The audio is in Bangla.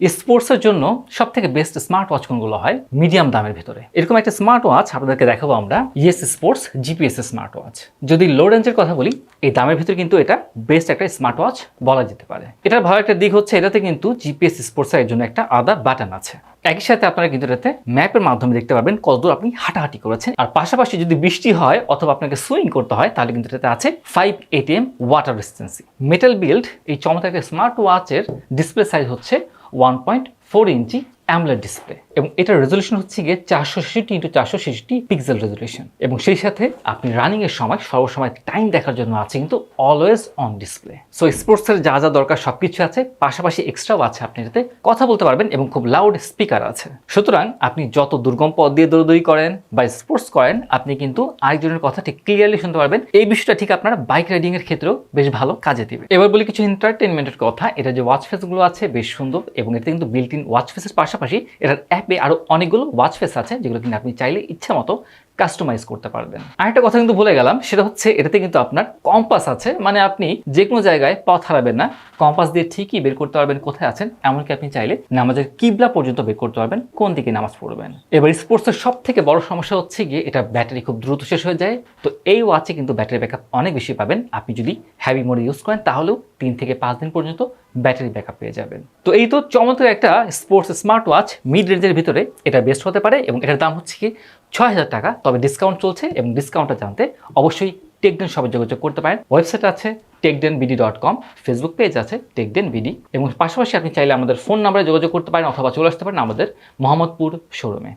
স্পোর্টসের জন্য সব থেকে বেস্ট স্মার্ট ওয়াচ কোনগুলো হয়? মিডিয়াম দামের ভিতরে। এরকম একটা স্মার্ট ওয়াচ আপনাদেরকে দেখাবো আমরা। ES sports GPS smart watch যদি লো রেঞ্জের কথা বলি, এই দামের ভিতরে কিন্তু এটা বেস্ট একটা স্মার্ট ওয়াচ বলা যেতে পারে। এটার ভালো একটা দিক হচ্ছে, এটাতে কিন্তু জিপিএস স্পোর্টসের জন্য একটা আলাদা বাটন আছে। একই সাথে আপনারা কিন্তু এটাতে ম্যাপের মাধ্যমে দেখতে পারবেন কতদূর আপনি হাঁটাহাঁটি করেছেন। আর পাশাপাশি যদি বৃষ্টি হয় অথবা আপনাকে সুইং করতে হয়, তাহলে কিন্তু এটাতে আছে five ATM water resistance metal build এই চমৎকার স্মার্ট ওয়াচের ডিসপ্লে সাইজ হচ্ছে one point four inch AMOLED display এবং এটার রেজলিউশন হচ্ছে গিয়ে চারশো ছেষট্টি ইন্টু চারশো ছেষট্টি পিক্সেল রেজলিউশন এবং সেই সাথে আপনি রানিং এর সময় সর্বসময় টাইম দেখার জন্য আছে কিন্তু অলওয়েজ অন ডিসপ্লে সো স্পোর্টসের যা যা দরকার সব কিছু আছে, পাশাপাশি এক্সট্রাও আছে আপনি এটাতে কথা বলতে পারবেন এবং খুব লাউড স্পিকার আছে। সুতরাং আপনি যত দুর্গম পথ দিয়ে দৌড়দৌড়ি করেন বা স্পোর্টস করেন, আপনি কিন্তু আরেকজনের কথা ঠিক ক্লিয়ারলি শুনতে পারবেন। এই বিষয়টা ঠিক আপনার বাইক রাইডিং এর ক্ষেত্রেও বেশ ভালো কাজে দিবে। এবার বলি কিছু এন্টারটেনমেন্টের কথা। এটা যে ওয়াচ ফেসগুলো আছে, বেশ সুন্দর এবং এতে কিন্তু বিল্ট ইন ওয়াচ ফেসের পাশাপাশি এটার অ্যাপে আরও অনেকগুলো ওয়াচ ফেস আছে যেগুলো কিন্তু আপনি চাইলে ইচ্ছা মতো কাস্টমাইজ করতে পারবেন। আরেকটা কথা কিন্তু ভুলে গেলাম, সেটা হচ্ছে এটাতে কিন্তু আপনার কম্পাস আছে মানে আপনি যে কোনো জায়গায় পথ হারাবেন না কম্পাস দিয়ে ঠিকই বের করতে পারবেন কোথায় আছেন, এমনকি আপনি চাইলে নামাজের কিবলা পর্যন্ত বের করতে পারবেন, কোন দিকে নামাজ পড়বেন। এবার স্পোর্টসের সব থেকে বড় সমস্যা হচ্ছে গিয়ে এটা ব্যাটারি খুব দ্রুত শেষ হয়ে যায়, তো এই ওয়াচে কিন্তু ব্যাটারি ব্যাকআপ অনেক বেশি পাবেন। আপনি যদি হ্যাভি মোডে ইউজ করেন, তাহলেও তিন থেকে পাঁচ দিন পর্যন্ত ব্যাটারি ব্যাকআপ পেয়ে যাবেন। তো এই তো চমৎকার একটা স্পোর্টস স্মার্ট ওয়াচ মিড রেঞ্জের ভিতরে এটা বেস্ট হতে পারে এবং এটার দাম হচ্ছে কি ছয় হাজার টাকা, তবে ডিসকাউন্ট চলছে এবং ডিসকাউন্টটা জানতে অবশ্যই টেকডেন সবে যোগাযোগ করতে পারেন। ওয়েবসাইট আছে Techden BD dot com Facebook page আছে টেকডেন বিডি এবং পাশাপাশি আপনি চাইলে আমাদের ফোন নাম্বারে যোগাযোগ করতে পারেন অথবা চলে আসতে পারেন আমাদের মোহাম্মদপুর শোরুমে